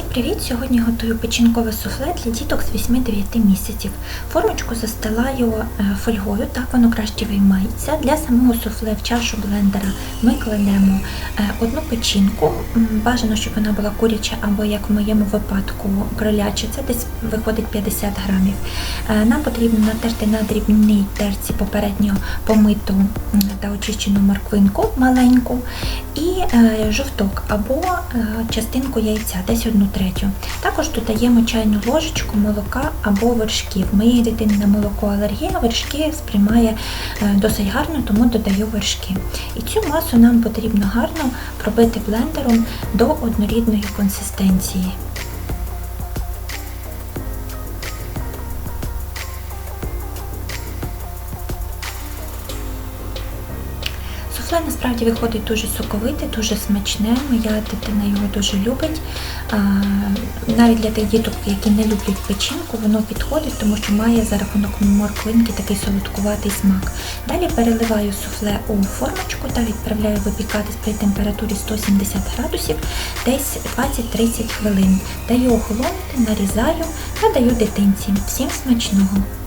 Всім привіт! Сьогодні готую печінкове суфле для діток з 8-9 місяців. Формочку застилаю е, фольгою, так воно краще виймається. Для самого суфле в чашу блендера ми кладемо е, одну печінку. Бажано, щоб вона була куряча або, як в моєму випадку, кроляча. Це десь виходить 50 грамів. Е, Нам потрібно натерти на дрібній терці попередньо помиту та очищену морквинку маленьку і е, жовток або е, частинку яйця, десь одну третю. Також додаємо чайну ложечку молока або вершків. Моїй дитині на молоко алергія, вершки сприймає е, досить гарно, тому додаю вершки. І цю масу нам потрібно гарно пробити блендером до однорідної консистенції. Суфле насправді виходить дуже соковите, дуже смачне. Моя дитина його дуже любить. Навіть для тих діток, які не люблять печінку, воно підходить, тому що має за рахунок морквинки такий солодкуватий смак. Далі переливаю суфле у формочку та відправляю випікатись при температурі 170 градусів десь 20-30 хвилин. Даю охолонути, нарізаю та даю дитинці. Всім смачного!